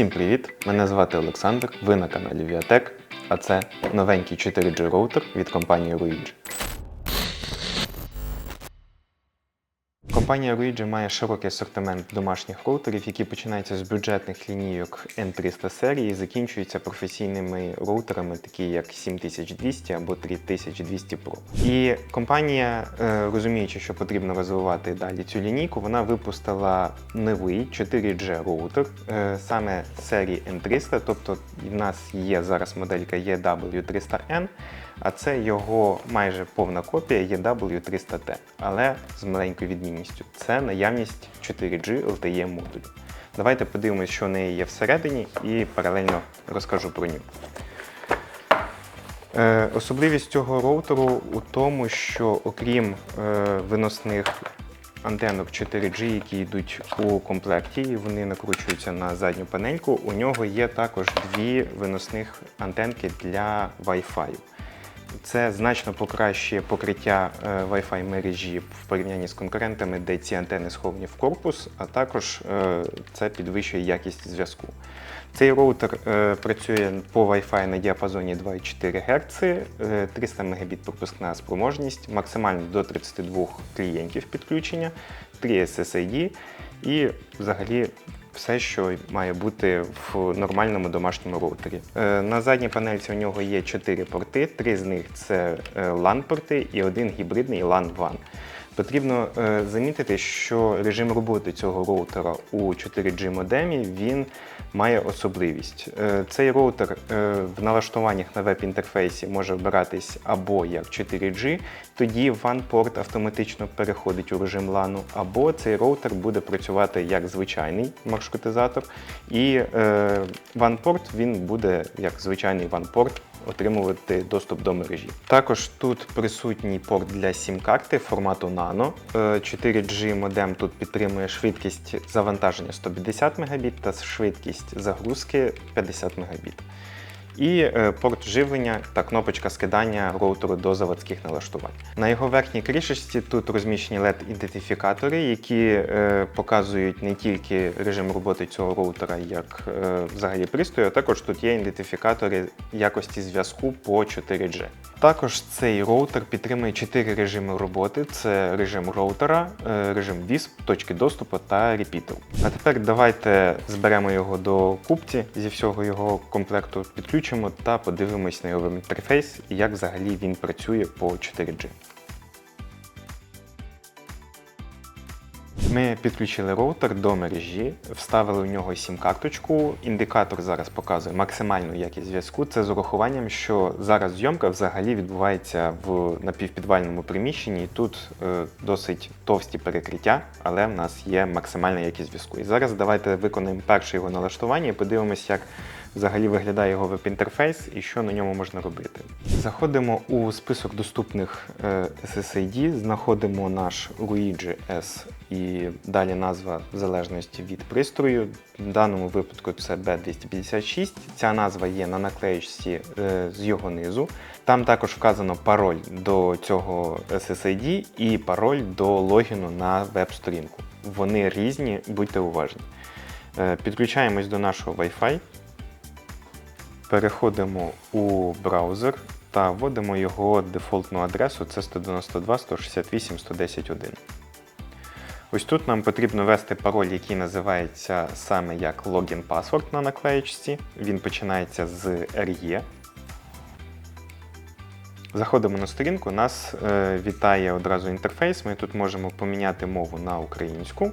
Всім привіт! Мене звати Олександр. Ви на каналі Viatech, а це новенький 4G роутер від компанії Ruigi. Компанія Ruigi має широкий асортимент домашніх роутерів, які починаються з бюджетних лінійок N300 серії і закінчуються професійними роутерами, такі як 7200 або 3200 Pro. І компанія, е, розуміючи, що потрібно розвивати далі цю лінійку, вона випустила новий 4G роутер е, саме серії N300, тобто в нас є зараз моделька EW300N, а це його майже повна копія EW300T, але з маленькою відмінністю. Це наявність 4G LTE модулю. Давайте подивимось, що в неї є всередині, і паралельно розкажу про нього. Е, особливість цього роутеру у тому, що окрім е, виносних антенок 4G, які йдуть у комплекті, і вони накручуються на задню панельку, у нього є також дві виносних антенки для Wi-Fi. Це значно покращує покриття е, Wi-Fi мережі в порівнянні з конкурентами, де ці антени сховані в корпус, а також е, це підвищує якість зв'язку. Цей роутер е, працює по Wi-Fi на діапазоні 2,4 Гц, е, 300 Мбіт пропускна спроможність, максимально до 32 клієнтів підключення, 3 SSID і взагалі все, що має бути в нормальному домашньому роутері. Е, На задній панельці у нього є 4 порти, три з них це е, LAN-порти і один гібридний LAN-WAN. Потрібно е, замітити, що режим роботи цього роутера у 4G модемі він має особливість. Е, Цей роутер е, в налаштуваннях на веб-інтерфейсі може вбиратись або як 4G, тоді WAN-порт автоматично переходить у режим LAN, або цей роутер буде працювати як звичайний маршрутизатор, і WAN-порт він буде як звичайний WAN-порт отримувати доступ до мережі. Також тут присутній порт для сім-карти формату Nano. Е, 4G модем тут підтримує швидкість завантаження 150 Мбіт та швидкість загрузки 50 Мбіт. І е, порт живлення та кнопочка скидання роутеру до заводських налаштувань. На його верхній кришечці тут розміщені LED-ідентифікатори, які е, показують не тільки режим роботи цього роутера як е, взагалі пристрою, а також тут є ідентифікатори якості зв'язку по 4G. Також цей роутер підтримує 4 режими роботи: це режим роутера, е, режим WISP, точки доступу та репітеру. А тепер давайте зберемо його до купці зі всього його комплекту, підключимо та подивимось на його інтерфейс і як взагалі він працює по 4G. Ми підключили роутер до мережі, вставили у нього сім-карточку. Індикатор зараз показує максимальну якість зв'язку. Це з урахуванням, що зараз зйомка взагалі відбувається в напівпідвальному приміщенні. Тут е, досить товсті перекриття, але в нас є максимальна якість зв'язку. І зараз давайте виконаємо перше його налаштування і подивимося, як взагалі виглядає його веб-інтерфейс і що на ньому можна робити. Заходимо у список доступних е, SSID, знаходимо наш Luigi S і далі назва в залежності від пристрою. В даному випадку це B256. Ця назва є на наклеєчці е, з його низу. Там також вказано пароль до цього SSID і пароль до логіну на веб-сторінку. Вони різні, будьте уважні. Е, Підключаємось до нашого Wi-Fi. Переходимо у браузер та вводимо його дефолтну адресу це 192.168.110.1. Ось тут нам потрібно ввести пароль, який називається саме як Login Password на наклеєчці. Він починається з RE. Заходимо на сторінку, нас е, вітає одразу інтерфейс. Ми тут можемо поміняти мову на українську.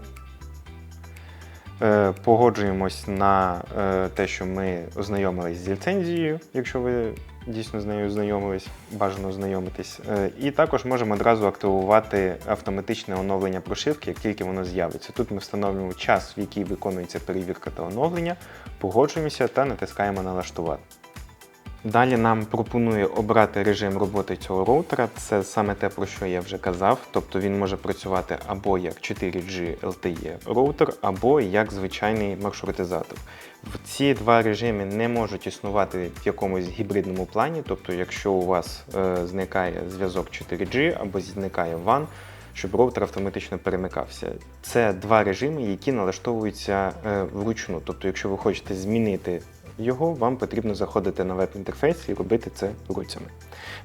Е, Погоджуємось на е, те, що ми ознайомились з ліцензією, якщо ви дійсно з нею ознайомились, бажано ознайомитись. Е, І також можемо одразу активувати автоматичне оновлення прошивки, як тільки воно з'явиться. Тут ми встановлюємо час, в який виконується перевірка та оновлення, погоджуємося та натискаємо налаштувати. Далі нам пропонує обрати режим роботи цього роутера. Це саме те, про що я вже казав. Тобто він може працювати або як 4G LTE роутер, або як звичайний маршрутизатор. В ці два режими не можуть існувати в якомусь гібридному плані. Тобто, якщо у вас е, зникає зв'язок 4G або зникає WAN, щоб роутер автоматично перемикався. Це два режими, які налаштовуються е, вручну. Тобто, якщо ви хочете змінити його, вам потрібно заходити на веб-інтерфейс і робити це руцями.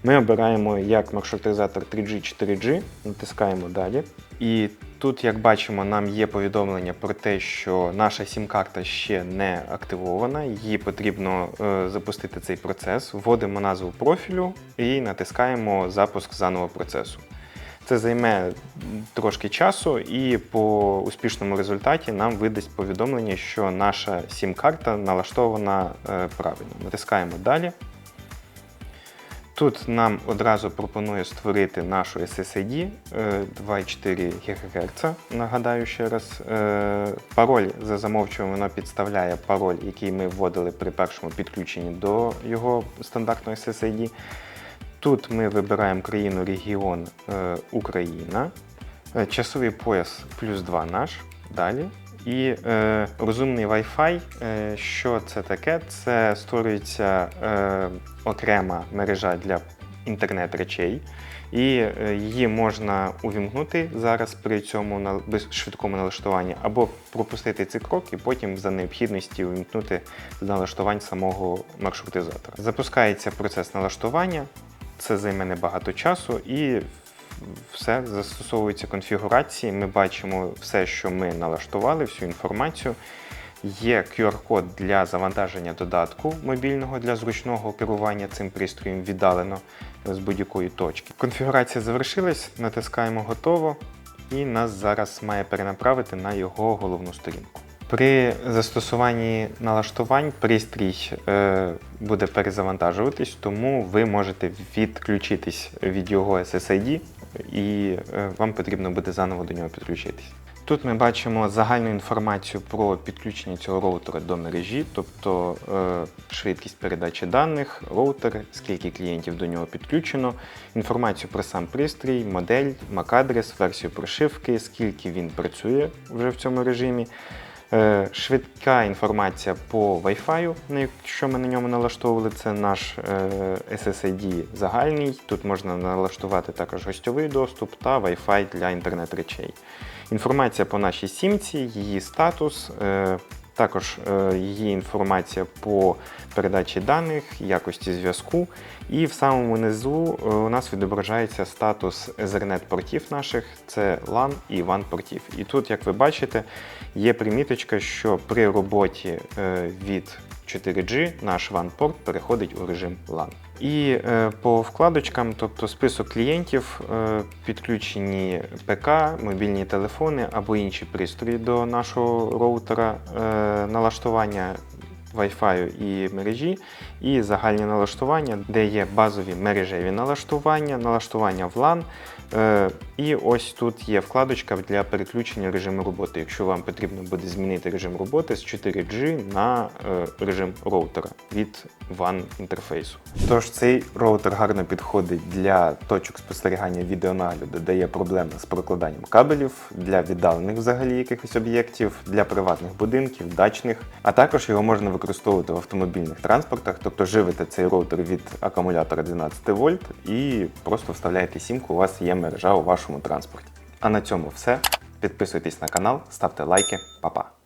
Ми обираємо як маршрутизатор 3G, 4G, натискаємо далі. І тут, як бачимо, нам є повідомлення про те, що наша сім-карта ще не активована. Її потрібно е, запустити цей процес. Вводимо назву профілю і натискаємо запуск заново процесу. Це займе трошки часу, і по успішному результаті нам видасть повідомлення, що наша сім-карта налаштована е, правильно. Натискаємо далі. Тут нам одразу пропонує створити нашу SSID е, 2,4 ГГц. Нагадаю ще раз. Е, Пароль за замовчуванням воно підставляє пароль, який ми вводили при першому підключенні до його стандартного SSID. Тут ми вибираємо країну регіон е, Україна, Е, часовий пояс плюс 2 наш. Далі. І е, розумний Wi-Fi. Е, що це таке? Це створюється е, окрема мережа для інтернет-речей, і е, її можна увімкнути зараз при цьому на швидкому налаштуванні, або пропустити цей крок і потім за необхідності увімкнути налаштувань самого маршрутизатора. Запускається процес налаштування, це займе небагато часу і все застосовуються конфігурації. Ми бачимо все, що ми налаштували, всю інформацію. Є QR-код для завантаження додатку мобільного для зручного керування цим пристроєм віддалено з будь-якої точки. Конфігурація завершилась, натискаємо готово і нас зараз має перенаправити на його головну сторінку. При застосуванні налаштувань пристрій е, буде перезавантажуватись, тому ви можете відключитись від його SSID і е, вам потрібно буде заново до нього підключитись. Тут ми бачимо загальну інформацію про підключення цього роутера до мережі, тобто е, швидкість передачі даних, роутер, скільки клієнтів до нього підключено, інформацію про сам пристрій, модель, MAC-адрес, версію прошивки, скільки він працює вже в цьому режимі. Е, Швидка інформація по Wi-Fi, якщо ми на ньому налаштовували, це наш е, SSID загальний. Тут можна налаштувати також гостьовий доступ та Wi-Fi для інтернет-речей. Інформація по нашій сімці, її статус, е, також є інформація по передачі даних, якості зв'язку. І в самому низу е, у нас відображається статус Ethernet-портів наших, це LAN і WAN портів. І тут, як ви бачите, є приміточка, що при роботі е, від 4G наш WAN-порт переходить у режим LAN. І е, по вкладочкам, тобто список клієнтів, е, підключені ПК, мобільні телефони або інші пристрої до нашого роутера, е, налаштування Wi-Fi і мережі, і загальні налаштування, де є базові мережеві налаштування, налаштування в LAN. Е, І ось тут є вкладочка для переключення режиму роботи, якщо вам потрібно буде змінити режим роботи з 4G на е, режим роутера від WAN інтерфейсу. Тож цей роутер гарно підходить для точок спостерігання відеонагляду, де є проблеми з прокладанням кабелів, для віддалених взагалі якихось об'єктів, для приватних будинків, дачних, а також його можна використовувати в автомобільних транспортах, тобто живите цей роутер від акумулятора 12 вольт і просто вставляєте сімку, у вас є мережа у вашому транспорті. А на цьому все. Підписуйтесь на канал, ставте лайки, Па-па!